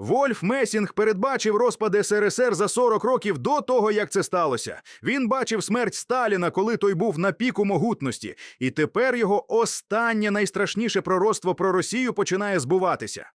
Вольф Месінг передбачив розпад СРСР за 40 років до того, як це сталося. Він бачив смерть Сталіна, коли той був на піку могутності, і тепер його останнє найстрашніше пророцтво про Росію починає збуватися.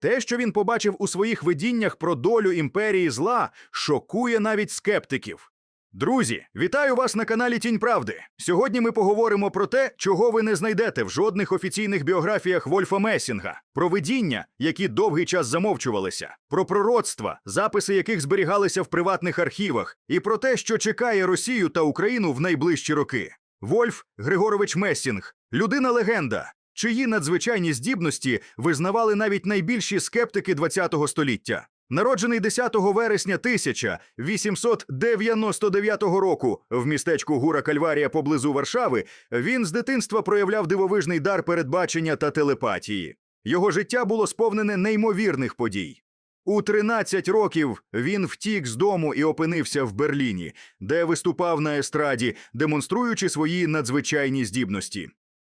Те, що він побачив у своїх видіннях про долю імперії зла, шокує навіть скептиків. Друзі, вітаю вас на каналі Тінь Правди. Сьогодні ми поговоримо про те, чого ви не знайдете в жодних офіційних біографіях Вольфа Месінга, про видіння, які довгий час замовчувалися, про пророцтва, записи яких зберігалися в приватних архівах, і про те, що чекає Росію та Україну в найближчі роки. Вольф Григорович Месінг, людина легенда, чиї надзвичайні здібності визнавали навіть найбільші скептики ХХ століття. Народжений 10 вересня 1899 року в містечку Гура Кальварія поблизу Варшави, він з дитинства проявляв дивовижний дар передбачення та телепатії. Його життя було сповнене неймовірних подій. У 13 років він втік з дому і опинився в Берліні, де виступав на естраді, демонструючи свої надзвичайні здібності.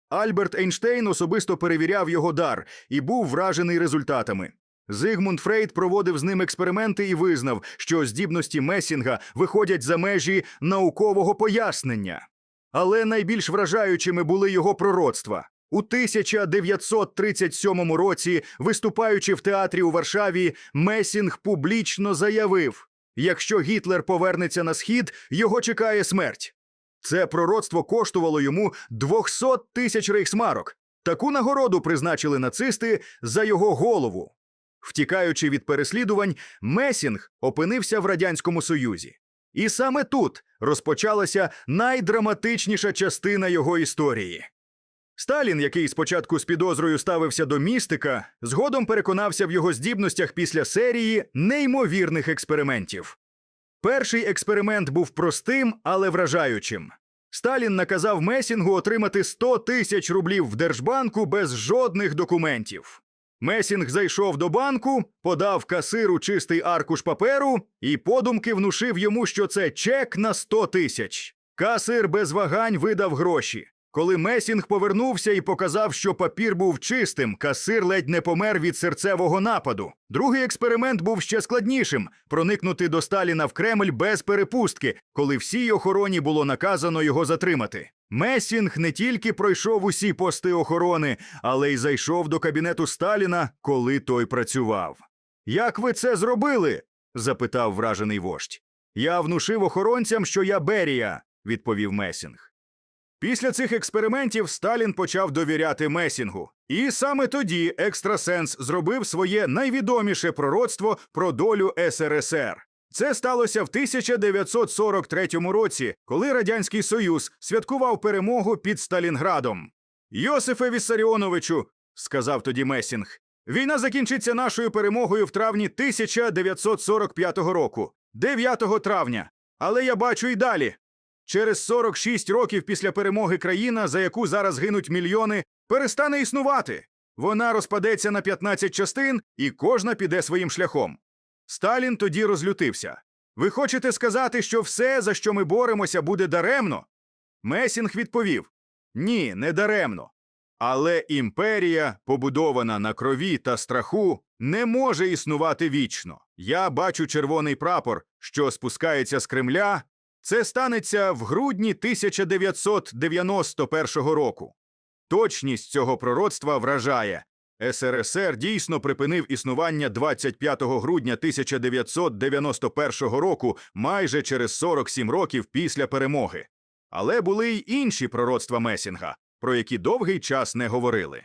Альберт Ейнштейн особисто перевіряв його дар і був вражений результатами. Зигмунд Фрейд проводив з ним експерименти і визнав, що здібності Месінга виходять за межі наукового пояснення. Але найбільш вражаючими були його пророцтва. У 1937 році, виступаючи в театрі у Варшаві, Месінг публічно заявив: якщо Гітлер повернеться на схід, його чекає смерть. Це пророцтво коштувало йому 200 тисяч рейхсмарок. Таку нагороду призначили нацисти за його голову. Втікаючи від переслідувань, Месінг опинився в Радянському Союзі. І саме тут розпочалася найдраматичніша частина його історії. Сталін, який спочатку з підозрою ставився до містика, згодом переконався в його здібностях після серії неймовірних експериментів. Перший експеримент був простим, але вражаючим. Сталін наказав Месінгу отримати 100 тисяч рублів в Держбанку без жодних документів. Месінг зайшов до банку, подав касиру чистий аркуш паперу і подумки внушив йому, що це чек на 100 тисяч. Касир без вагань видав гроші. Коли Месінг повернувся і показав, що папір був чистим, касир ледь не помер від серцевого нападу. Другий експеримент був ще складнішим проникнути до Сталіна в Кремль без перепустки, коли всій охороні було наказано його затримати. Месінг не тільки пройшов усі пости охорони, але й зайшов до кабінету Сталіна, коли той працював. Як ви це зробили? запитав вражений вождь. Я внушив охоронцям, що я Берія, відповів Месінг. Після цих експериментів Сталін почав довіряти Месінгу. І саме тоді екстрасенс зробив своє найвідоміше пророцтво про долю СРСР. Це сталося в 1943 році, коли Радянський Союз святкував перемогу під Сталінградом. Йосифе Віссаріоновичу, сказав тоді Месінг, війна закінчиться нашою перемогою в травні 1945 року, 9 травня. Але я бачу і далі. Через 46 років після перемоги країна, за яку зараз гинуть мільйони, перестане існувати. Вона розпадеться на 15 частин, і кожна піде своїм шляхом. Сталін тоді розлютився. Ви хочете сказати, що все, за що ми боремося, буде даремно? Месінг відповів: Ні, не даремно. Але імперія, побудована на крові та страху, не може існувати вічно. Я бачу червоний прапор, що спускається з Кремля. Це станеться в грудні 1991 року. Точність цього пророцтва вражає. СРСР дійсно припинив існування 25 грудня 1991 року, майже через 47 років після перемоги. Але були й інші пророцтва Месінга, про які довгий час не говорили.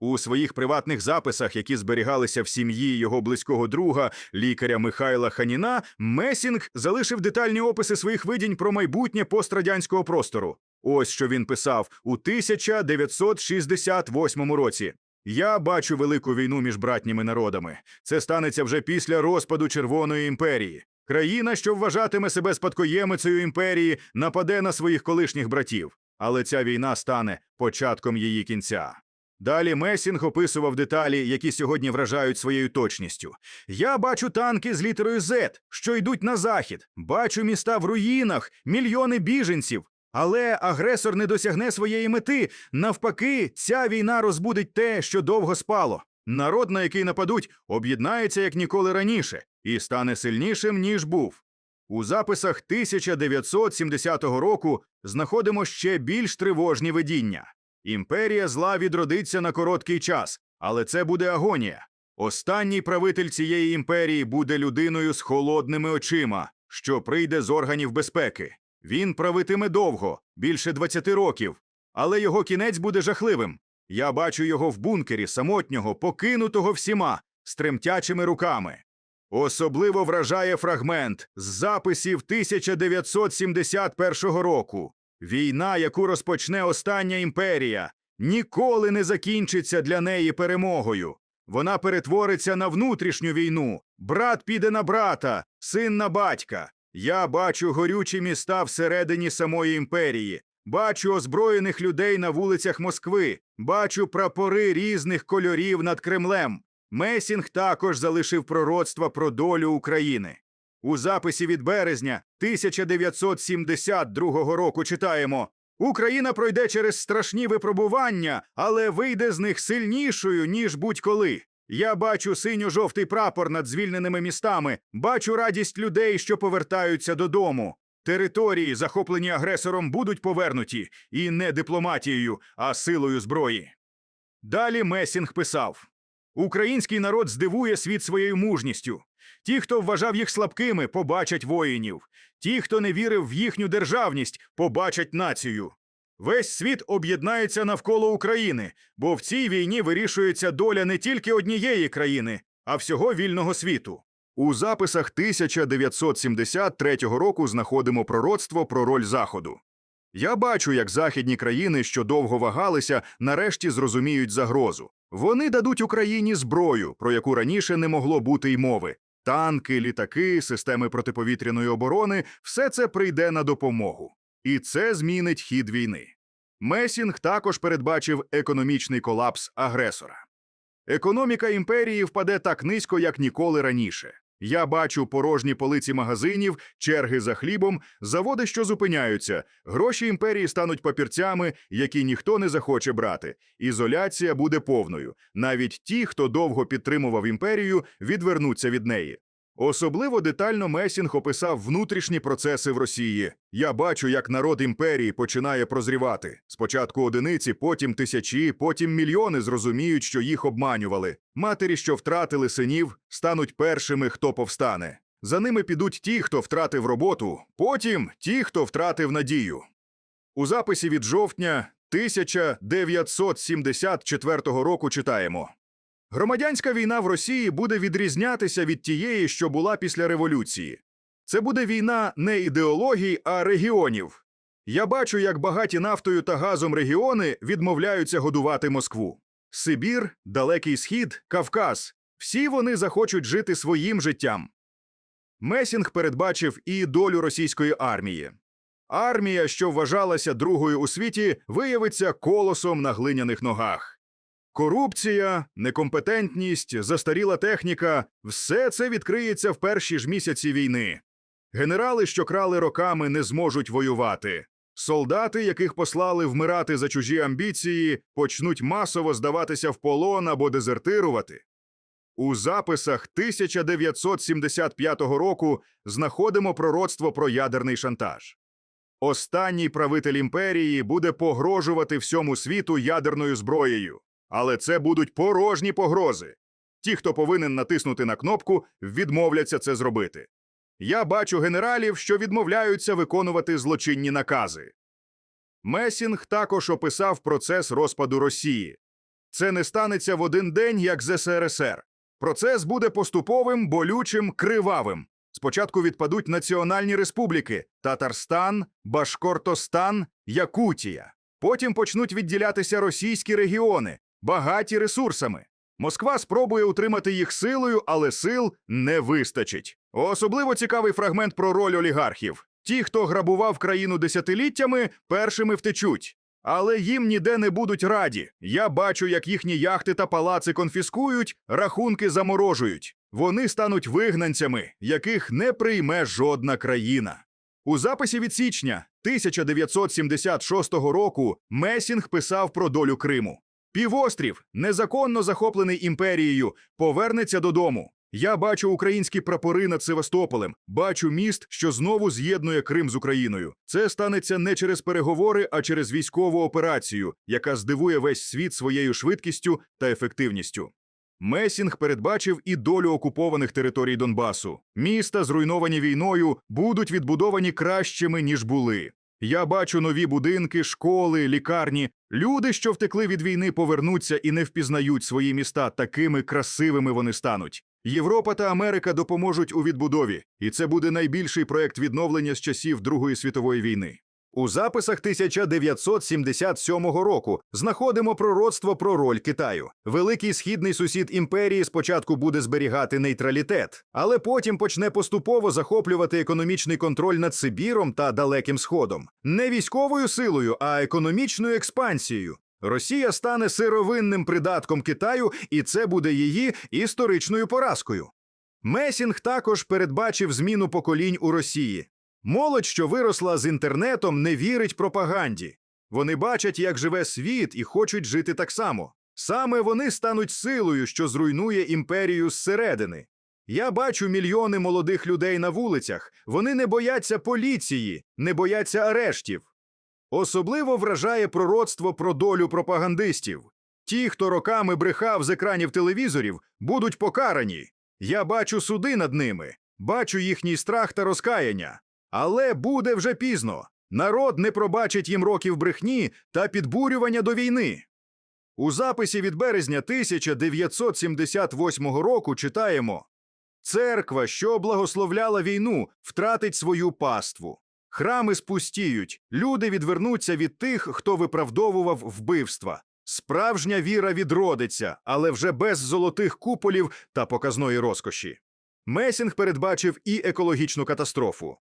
У своїх приватних записах, які зберігалися в сім'ї його близького друга, лікаря Михайла Ханіна, Месінг залишив детальні описи своїх видінь про майбутнє пострадянського простору. Ось що він писав у 1968 році. Я бачу велику війну між братніми народами. Це станеться вже після розпаду Червоної імперії. Країна, що вважатиме себе спадкоємицею імперії, нападе на своїх колишніх братів, але ця війна стане початком її кінця. Далі Месінг описував деталі, які сьогодні вражають своєю точністю. Я бачу танки з літерою Z, що йдуть на захід, бачу міста в руїнах, мільйони біженців. Але агресор не досягне своєї мети. Навпаки, ця війна розбудить те, що довго спало. Народ, на який нападуть, об'єднається як ніколи раніше і стане сильнішим, ніж був. У записах 1970 року знаходимо ще більш тривожні видіння. Імперія зла відродиться на короткий час, але це буде агонія. Останній правитель цієї імперії буде людиною з холодними очима, що прийде з органів безпеки. Він правитиме довго, більше 20 років, але його кінець буде жахливим. Я бачу його в бункері, самотнього, покинутого всіма, з тремтячими руками. Особливо вражає фрагмент з записів 1971 року. Війна, яку розпочне остання імперія, ніколи не закінчиться для неї перемогою. Вона перетвориться на внутрішню війну. Брат піде на брата, син на батька. Я бачу горючі міста всередині самої імперії. Бачу озброєних людей на вулицях Москви, бачу прапори різних кольорів над Кремлем. Месінг також залишив пророцтва про долю України. У записі від березня 1972 року читаємо: Україна пройде через страшні випробування, але вийде з них сильнішою, ніж будь-коли. Я бачу синьо-жовтий прапор над звільненими містами, бачу радість людей, що повертаються додому. Території, захоплені агресором, будуть повернуті і не дипломатією, а силою зброї. Далі Месінг писав: Український народ здивує світ своєю мужністю. Ті, хто вважав їх слабкими, побачать воїнів. Ті, хто не вірив в їхню державність, побачать націю. Весь світ об'єднається навколо України, бо в цій війні вирішується доля не тільки однієї країни, а всього вільного світу. У записах 1973 року знаходимо пророцтво про роль Заходу. Я бачу, як західні країни, що довго вагалися, нарешті зрозуміють загрозу. Вони дадуть Україні зброю, про яку раніше не могло бути й мови. Танки, літаки, системи протиповітряної оборони все це прийде на допомогу. І це змінить хід війни. Месінг також передбачив економічний колапс агресора. Економіка імперії впаде так низько, як ніколи раніше. Я бачу порожні полиці магазинів, черги за хлібом, заводи, що зупиняються. Гроші імперії стануть папірцями, які ніхто не захоче брати. Ізоляція буде повною. Навіть ті, хто довго підтримував імперію, відвернуться від неї. Особливо детально Месінг описав внутрішні процеси в Росії. Я бачу, як народ імперії починає прозрівати. Спочатку одиниці, потім тисячі, потім мільйони зрозуміють, що їх обманювали. Матері, що втратили синів, стануть першими, хто повстане. За ними підуть ті, хто втратив роботу, потім ті, хто втратив надію. У записі від жовтня 1974 року читаємо. Громадянська війна в Росії буде відрізнятися від тієї, що була після революції. Це буде війна не ідеологій, а регіонів. Я бачу, як багаті нафтою та газом регіони відмовляються годувати Москву. Сибір, Далекий Схід, Кавказ всі вони захочуть жити своїм життям. Месінг передбачив і долю російської армії. Армія, що вважалася другою у світі, виявиться колосом на глиняних ногах. Корупція, некомпетентність, застаріла техніка все це відкриється в перші ж місяці війни. Генерали, що крали роками, не зможуть воювати. Солдати, яких послали вмирати за чужі амбіції, почнуть масово здаватися в полон або дезертирувати. У записах 1975 року знаходимо пророцтво про ядерний шантаж. Останній правитель імперії буде погрожувати всьому світу ядерною зброєю. Але це будуть порожні погрози. Ті, хто повинен натиснути на кнопку, відмовляться це зробити. Я бачу генералів, що відмовляються виконувати злочинні накази. Месінг також описав процес розпаду Росії. Це не станеться в один день, як з СРСР. Процес буде поступовим, болючим, кривавим. Спочатку відпадуть національні республіки Татарстан, Башкортостан, Якутія. Потім почнуть відділятися російські регіони, багаті ресурсами. Москва спробує утримати їх силою, але сил не вистачить. Особливо цікавий фрагмент про роль олігархів. Ті, хто грабував країну десятиліттями, першими втечуть. Але їм ніде не будуть раді. Я бачу, як їхні яхти та палаци конфіскують, рахунки заморожують. Вони стануть вигнанцями, яких не прийме жодна країна. У записі від січня 1976 року Месінг писав про долю Криму. Півострів, незаконно захоплений імперією, повернеться додому. Я бачу українські прапори над Севастополем, бачу міст, що знову з'єднує Крим з Україною. Це станеться не через переговори, а через військову операцію, яка здивує весь світ своєю швидкістю та ефективністю. Месінг передбачив і долю окупованих територій Донбасу. Міста, зруйновані війною, будуть відбудовані кращими, ніж були. Я бачу нові будинки, школи, лікарні. Люди, що втекли від війни, повернуться і не впізнають свої міста. Такими красивими вони стануть. Європа та Америка допоможуть у відбудові, і це буде найбільший проект відновлення з часів Другої світової війни. У записах 1977 року знаходимо пророцтво про роль Китаю. Великий східний сусід імперії спочатку буде зберігати нейтралітет, але потім почне поступово захоплювати економічний контроль над Сибіром та Далеким Сходом. Не військовою силою, а економічною експансією. Росія стане сировинним придатком Китаю, і це буде її історичною поразкою. Месінг також передбачив зміну поколінь у Росії. Молодь, що виросла з інтернетом, не вірить пропаганді. Вони бачать, як живе світ, і хочуть жити так само. Саме вони стануть силою, що зруйнує імперію зсередини. Я бачу мільйони молодих людей на вулицях. Вони не бояться поліції, не бояться арештів. Особливо вражає пророцтво про долю пропагандистів. Ті, хто роками брехав з екранів телевізорів, будуть покарані. Я бачу суди над ними, бачу їхній страх та розкаяння. Але буде вже пізно. Народ не пробачить їм років брехні та підбурювання до війни. У записі від березня 1978 року читаємо Церква, що благословляла війну, втратить свою паству. Храми спустіють, люди відвернуться від тих, хто виправдовував вбивства. Справжня віра відродиться, але вже без золотих куполів та показної розкоші. Месінг передбачив і екологічну катастрофу.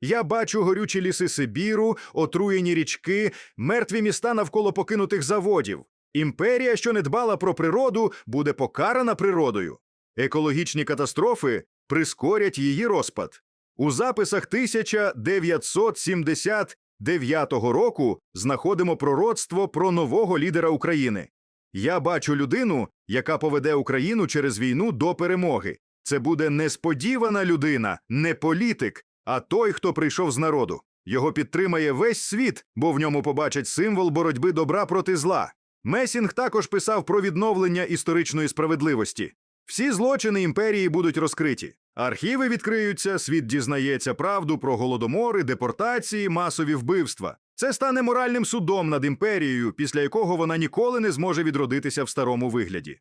Я бачу горючі ліси Сибіру, отруєні річки, мертві міста навколо покинутих заводів. Імперія, що не дбала про природу, буде покарана природою. Екологічні катастрофи прискорять її розпад. У записах 1979 року знаходимо пророцтво про нового лідера України. Я бачу людину, яка поведе Україну через війну до перемоги. Це буде несподівана людина, не політик, а той, хто прийшов з народу. Його підтримає весь світ, бо в ньому побачать символ боротьби добра проти зла. Месінг також писав про відновлення історичної справедливості. Всі злочини імперії будуть розкриті. Архіви відкриються, світ дізнається правду про голодомори, депортації, масові вбивства. Це стане моральним судом над імперією, після якого вона ніколи не зможе відродитися в старому вигляді.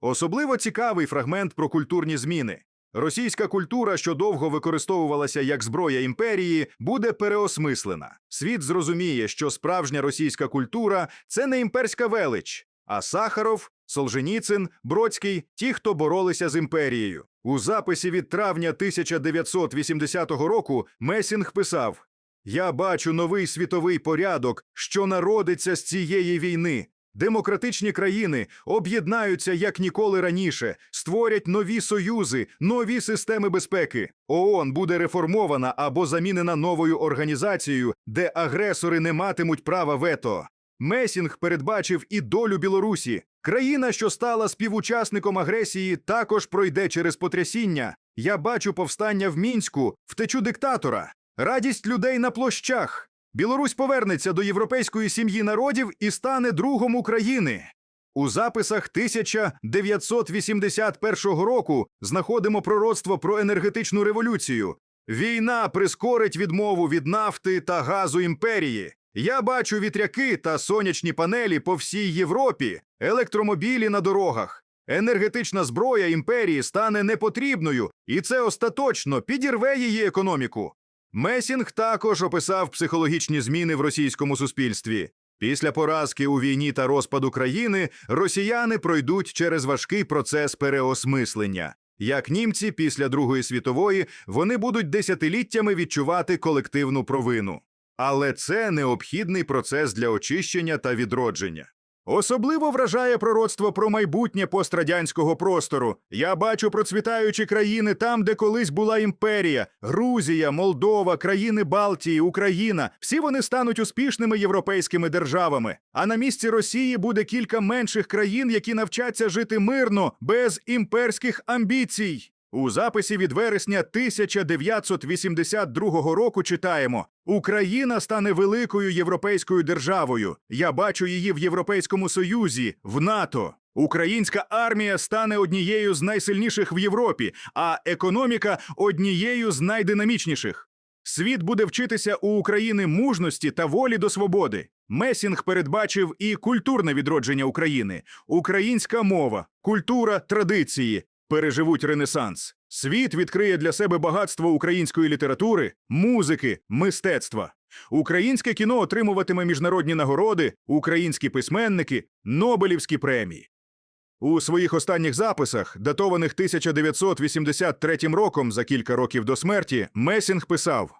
Особливо цікавий фрагмент про культурні зміни. Російська культура, що довго використовувалася як зброя імперії, буде переосмислена. Світ зрозуміє, що справжня російська культура це не імперська велич, а Сахаров, Солженіцин, Бродський ті, хто боролися з імперією. У записі від травня 1980 року Месінг писав: Я бачу новий світовий порядок, що народиться з цієї війни. Демократичні країни об'єднаються як ніколи раніше, створять нові союзи, нові системи безпеки. ООН буде реформована або замінена новою організацією, де агресори не матимуть права вето. Месінг передбачив і долю Білорусі. Країна, що стала співучасником агресії, також пройде через потрясіння. Я бачу повстання в мінську, втечу диктатора, радість людей на площах. Білорусь повернеться до європейської сім'ї народів і стане другом України. У записах 1981 року знаходимо пророцтво про енергетичну революцію. Війна прискорить відмову від нафти та газу імперії. Я бачу вітряки та сонячні панелі по всій Європі, електромобілі на дорогах. Енергетична зброя імперії стане непотрібною, і це остаточно підірве її економіку. Месінг також описав психологічні зміни в російському суспільстві. Після поразки у війні та розпаду країни росіяни пройдуть через важкий процес переосмислення. Як німці після Другої світової вони будуть десятиліттями відчувати колективну провину. Але це необхідний процес для очищення та відродження. Особливо вражає пророцтво про майбутнє пострадянського простору. Я бачу процвітаючі країни там, де колись була імперія: Грузія, Молдова, країни Балтії, Україна. Всі вони стануть успішними європейськими державами. А на місці Росії буде кілька менших країн, які навчаться жити мирно, без імперських амбіцій. У записі від вересня 1982 року читаємо: Україна стане великою європейською державою. Я бачу її в Європейському Союзі, в НАТО. Українська армія стане однією з найсильніших в Європі, а економіка однією з найдинамічніших. Світ буде вчитися у України мужності та волі до свободи. Месінг передбачив і культурне відродження України, українська мова, культура, традиції переживуть ренесанс. Світ відкриє для себе багатство української літератури, музики, мистецтва. Українське кіно отримуватиме міжнародні нагороди, українські письменники, Нобелівські премії. У своїх останніх записах, датованих 1983 роком за кілька років до смерті, Месінг писав: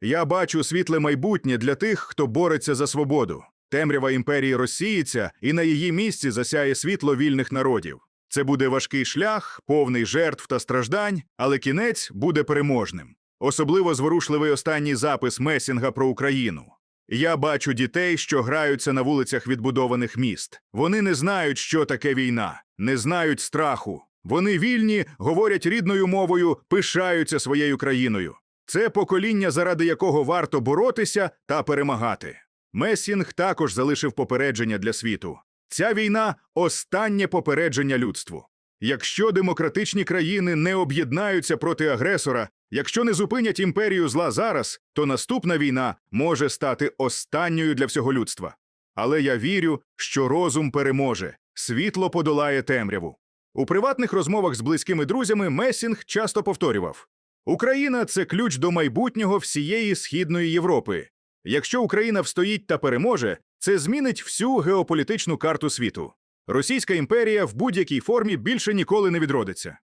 Я бачу світле майбутнє для тих, хто бореться за свободу. Темрява імперії розсіється, і на її місці засяє світло вільних народів. Це буде важкий шлях, повний жертв та страждань, але кінець буде переможним. Особливо зворушливий останній запис Месінга про Україну. Я бачу дітей, що граються на вулицях відбудованих міст. Вони не знають, що таке війна, не знають страху. Вони вільні, говорять рідною мовою, пишаються своєю країною. Це покоління, заради якого варто боротися та перемагати. Месінг також залишив попередження для світу. Ця війна останнє попередження людству. Якщо демократичні країни не об'єднаються проти агресора, якщо не зупинять імперію зла зараз, то наступна війна може стати останньою для всього людства. Але я вірю, що розум переможе, світло подолає темряву. У приватних розмовах з близькими друзями Месінг часто повторював: Україна це ключ до майбутнього всієї східної Європи. Якщо Україна встоїть та переможе, це змінить всю геополітичну карту світу. Російська імперія в будь-якій формі більше ніколи не відродиться.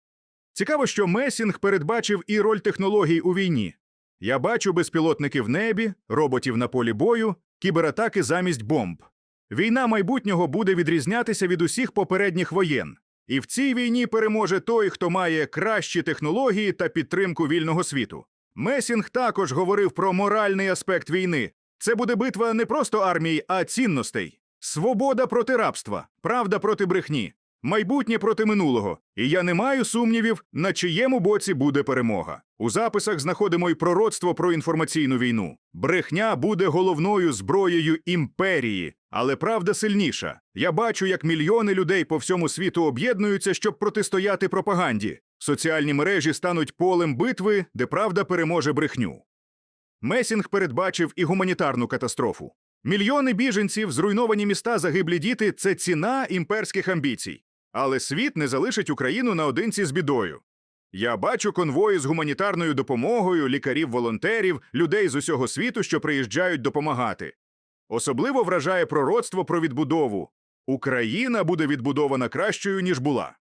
Цікаво, що Месінг передбачив і роль технологій у війні. Я бачу безпілотники в небі, роботів на полі бою, кібератаки замість бомб. Війна майбутнього буде відрізнятися від усіх попередніх воєн. І в цій війні переможе той, хто має кращі технології та підтримку вільного світу. Месінг також говорив про моральний аспект війни. Це буде битва не просто армії, а цінностей. Свобода проти рабства, правда проти брехні, майбутнє проти минулого. І я не маю сумнівів, на чиєму боці буде перемога. У записах знаходимо й пророцтво про інформаційну війну. Брехня буде головною зброєю імперії, але правда сильніша. Я бачу, як мільйони людей по всьому світу об'єднуються, щоб протистояти пропаганді. Соціальні мережі стануть полем битви, де правда переможе брехню. Месінг передбачив і гуманітарну катастрофу. Мільйони біженців, зруйновані міста, загиблі діти це ціна імперських амбіцій. Але світ не залишить Україну наодинці з бідою. Я бачу конвої з гуманітарною допомогою, лікарів-волонтерів, людей з усього світу, що приїжджають допомагати. Особливо вражає пророцтво про відбудову. Україна буде відбудована кращою, ніж була.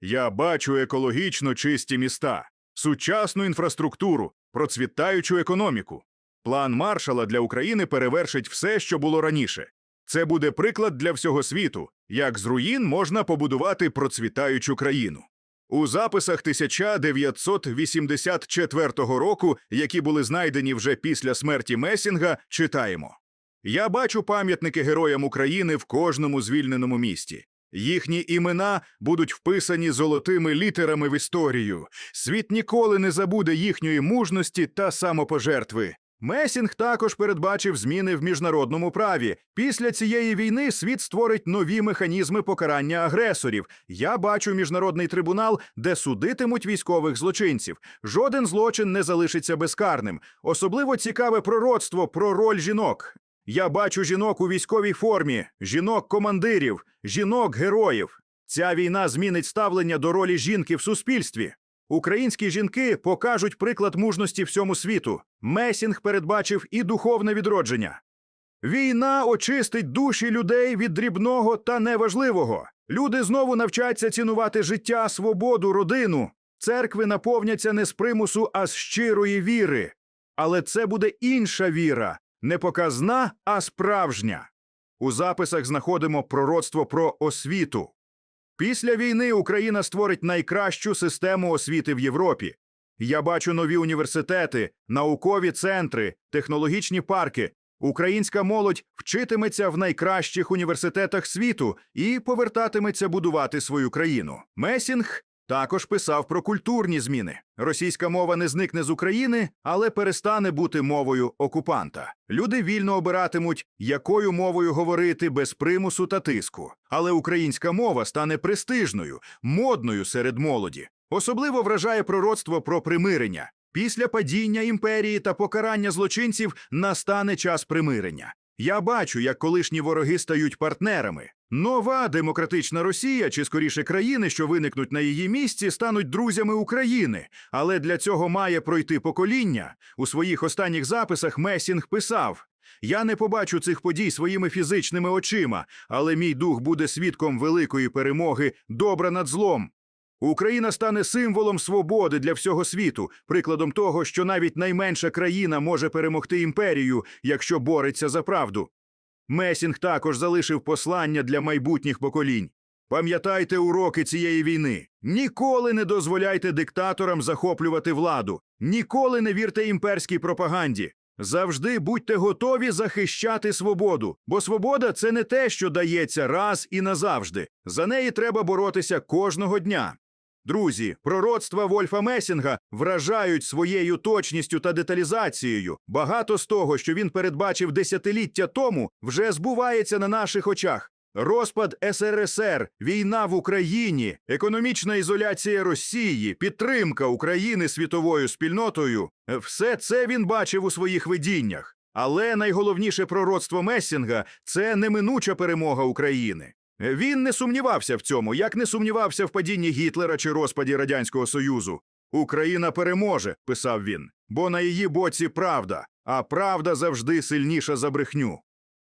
Я бачу екологічно чисті міста, сучасну інфраструктуру, процвітаючу економіку. План маршала для України перевершить все, що було раніше. Це буде приклад для всього світу, як з руїн можна побудувати процвітаючу країну. У записах 1984 року, які були знайдені вже після смерті Месінга, читаємо: Я бачу пам'ятники героям України в кожному звільненому місті. Їхні імена будуть вписані золотими літерами в історію. Світ ніколи не забуде їхньої мужності та самопожертви. Месінг також передбачив зміни в міжнародному праві. Після цієї війни світ створить нові механізми покарання агресорів. Я бачу міжнародний трибунал, де судитимуть військових злочинців. Жоден злочин не залишиться безкарним. Особливо цікаве пророцтво про роль жінок. Я бачу жінок у військовій формі, жінок-командирів, жінок-героїв. Ця війна змінить ставлення до ролі жінки в суспільстві. Українські жінки покажуть приклад мужності всьому світу. Месінг передбачив і духовне відродження. Війна очистить душі людей від дрібного та неважливого. Люди знову навчаться цінувати життя, свободу, родину. Церкви наповняться не з примусу, а з щирої віри. Але це буде інша віра, не показна, а справжня. У записах знаходимо пророцтво про освіту. Після війни Україна створить найкращу систему освіти в Європі. Я бачу нові університети, наукові центри, технологічні парки. Українська молодь вчитиметься в найкращих університетах світу і повертатиметься будувати свою країну. Месінг також писав про культурні зміни. Російська мова не зникне з України, але перестане бути мовою окупанта. Люди вільно обиратимуть, якою мовою говорити без примусу та тиску. Але українська мова стане престижною, модною серед молоді. Особливо вражає пророцтво про примирення. Після падіння імперії та покарання злочинців настане час примирення. Я бачу, як колишні вороги стають партнерами. Нова демократична Росія, чи скоріше країни, що виникнуть на її місці, стануть друзями України. Але для цього має пройти покоління. У своїх останніх записах Месінг писав: Я не побачу цих подій своїми фізичними очима, але мій дух буде свідком великої перемоги добра над злом. Україна стане символом свободи для всього світу, прикладом того, що навіть найменша країна може перемогти імперію, якщо бореться за правду. Месінг також залишив послання для майбутніх поколінь. Пам'ятайте уроки цієї війни. Ніколи не дозволяйте диктаторам захоплювати владу, ніколи не вірте імперській пропаганді. Завжди будьте готові захищати свободу, бо свобода це не те, що дається раз і назавжди. За неї треба боротися кожного дня. Друзі, пророцтва Вольфа Месінга вражають своєю точністю та деталізацією. Багато з того, що він передбачив десятиліття тому, вже збувається на наших очах. Розпад СРСР, війна в Україні, економічна ізоляція Росії, підтримка України світовою спільнотою все це він бачив у своїх видіннях. Але найголовніше пророцтво Месінга це неминуча перемога України. Він не сумнівався в цьому, як не сумнівався в падінні Гітлера чи розпаді Радянського Союзу. Україна переможе, писав він, бо на її боці правда, а правда завжди сильніша за брехню.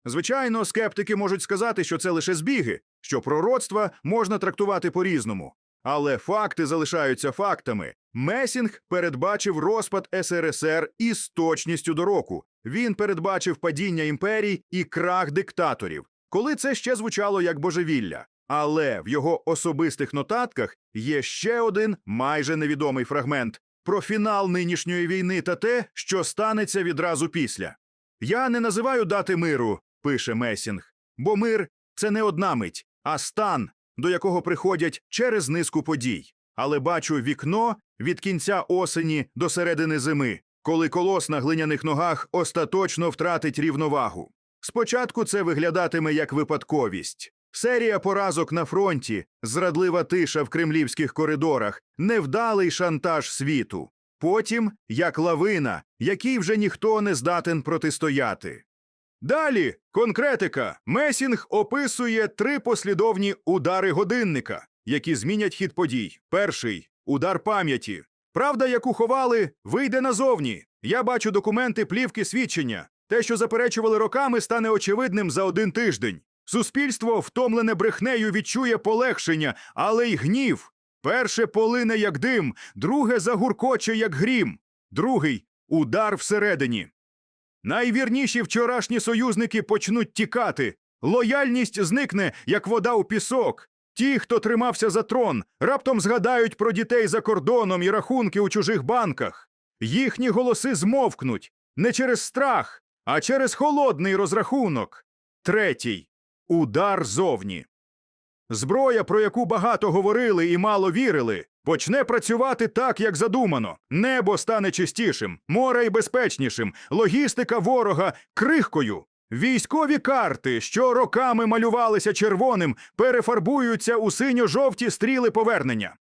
Звичайно, скептики можуть сказати, що це лише збіги, що пророцтва можна трактувати по-різному. Але факти залишаються фактами. Месінг передбачив розпад СРСР із точністю до року. Він передбачив падіння імперій і крах диктаторів коли це ще звучало як божевілля. Але в його особистих нотатках є ще один майже невідомий фрагмент про фінал нинішньої війни та те, що станеться відразу після. Я не називаю дати миру, пише Месінг, бо мир це не одна мить, а стан, до якого приходять через низку подій. Але бачу вікно від кінця осені до середини зими, коли колос на глиняних ногах остаточно втратить рівновагу. Спочатку це виглядатиме як випадковість. Серія поразок на фронті, зрадлива тиша в кремлівських коридорах, невдалий шантаж світу. Потім як лавина, якій вже ніхто не здатен протистояти. Далі конкретика. Месінг описує три послідовні удари годинника, які змінять хід подій. Перший удар пам'яті. Правда, яку ховали, вийде назовні. Я бачу документи плівки свідчення. Те, що заперечували роками, стане очевидним за один тиждень. Суспільство, втомлене брехнею, відчує полегшення, але й гнів. Перше полине як дим, друге загуркоче, як грім, другий удар всередині. Найвірніші вчорашні союзники почнуть тікати. Лояльність зникне, як вода у пісок. Ті, хто тримався за трон, раптом згадають про дітей за кордоном і рахунки у чужих банках. Їхні голоси змовкнуть не через страх, а через холодний розрахунок. Третій удар зовні. Зброя, про яку багато говорили і мало вірили, почне працювати так, як задумано. Небо стане чистішим, море й безпечнішим, логістика ворога крихкою. Військові карти, що роками малювалися червоним, перефарбуються у синьо-жовті стріли повернення.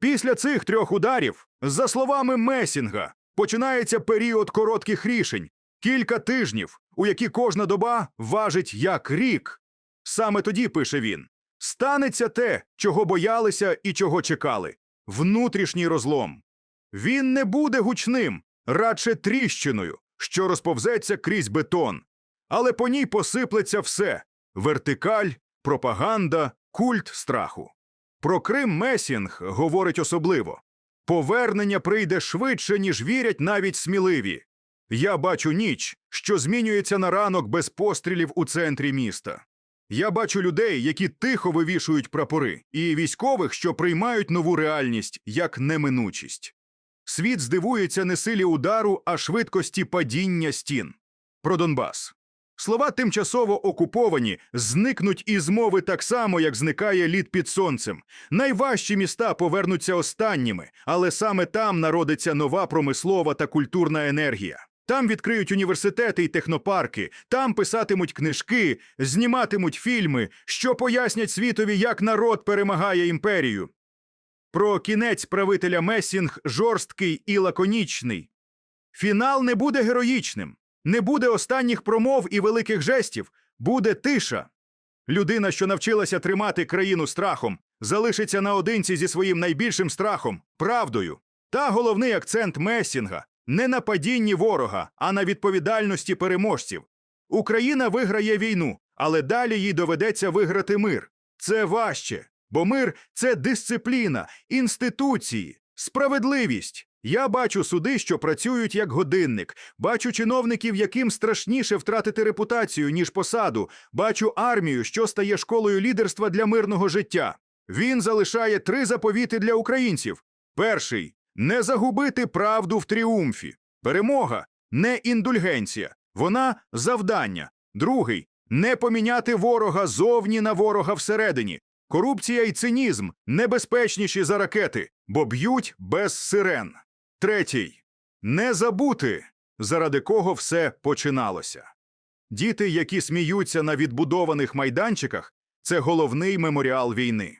Після цих трьох ударів, за словами Месінга, починається період коротких рішень, Кілька тижнів, у які кожна доба важить як рік. Саме тоді, пише він, станеться те, чого боялися і чого чекали внутрішній розлом. Він не буде гучним, радше тріщиною, що розповзеться крізь бетон, але по ній посиплеться все вертикаль, пропаганда, культ страху. Про Крим Месінг говорить особливо повернення прийде швидше, ніж вірять навіть сміливі. Я бачу ніч, що змінюється на ранок без пострілів у центрі міста. Я бачу людей, які тихо вивішують прапори, і військових, що приймають нову реальність як неминучість. Світ здивується не силі удару, а швидкості падіння стін. Про Донбас. Слова тимчасово окуповані зникнуть із мови так само, як зникає лід під сонцем. Найважчі міста повернуться останніми, але саме там народиться нова промислова та культурна енергія. Там відкриють університети і технопарки, там писатимуть книжки, зніматимуть фільми, що пояснять світові, як народ перемагає імперію. Про кінець правителя Месінг жорсткий і лаконічний. Фінал не буде героїчним, не буде останніх промов і великих жестів, буде тиша. Людина, що навчилася тримати країну страхом, залишиться наодинці зі своїм найбільшим страхом правдою. Та головний акцент Месінга не на падінні ворога, а на відповідальності переможців. Україна виграє війну, але далі їй доведеться виграти мир. Це важче, бо мир це дисципліна, інституції, справедливість. Я бачу суди, що працюють як годинник, бачу чиновників, яким страшніше втратити репутацію, ніж посаду, бачу армію, що стає школою лідерства для мирного життя. Він залишає три заповіти для українців. Перший не загубити правду в тріумфі. Перемога не індульгенція, вона завдання. Другий не поміняти ворога зовні на ворога всередині. Корупція і цинізм небезпечніші за ракети, бо б'ють без сирен. Третій не забути, заради кого все починалося. Діти, які сміються на відбудованих майданчиках, це головний меморіал війни.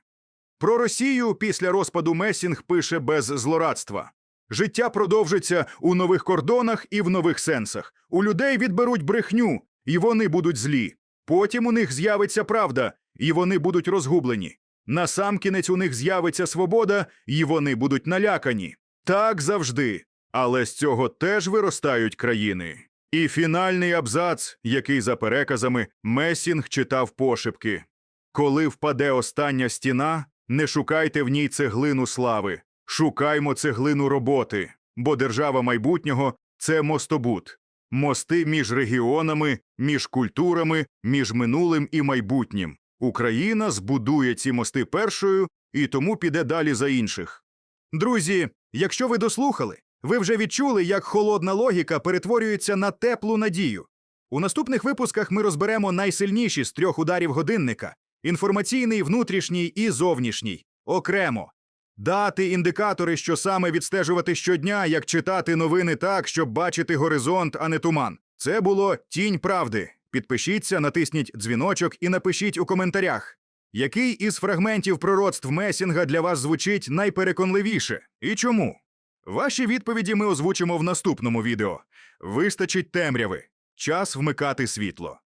Про Росію після розпаду Месінг пише без злорадства. Життя продовжиться у нових кордонах і в нових сенсах. У людей відберуть брехню, і вони будуть злі. Потім у них з'явиться правда, і вони будуть розгублені. Насамкінець у них з'явиться свобода, і вони будуть налякані. Так завжди. Але з цього теж виростають країни. І фінальний абзац, який за переказами Месінг читав пошепки. Коли впаде остання стіна, не шукайте в ній цеглину слави, шукаймо цеглину роботи, бо держава майбутнього це мостобут, мости між регіонами, між культурами, між минулим і майбутнім. Україна збудує ці мости першою і тому піде далі за інших. Друзі, якщо ви дослухали, ви вже відчули, як холодна логіка перетворюється на теплу надію. У наступних випусках ми розберемо найсильніші з трьох ударів годинника інформаційний, внутрішній і зовнішній, окремо. Дати індикатори, що саме відстежувати щодня, як читати новини так, щоб бачити горизонт, а не туман. Це було тінь правди. Підпишіться, натисніть дзвіночок і напишіть у коментарях, який із фрагментів пророцтв Месінга для вас звучить найпереконливіше і чому. Ваші відповіді ми озвучимо в наступному відео. Вистачить темряви. Час вмикати світло.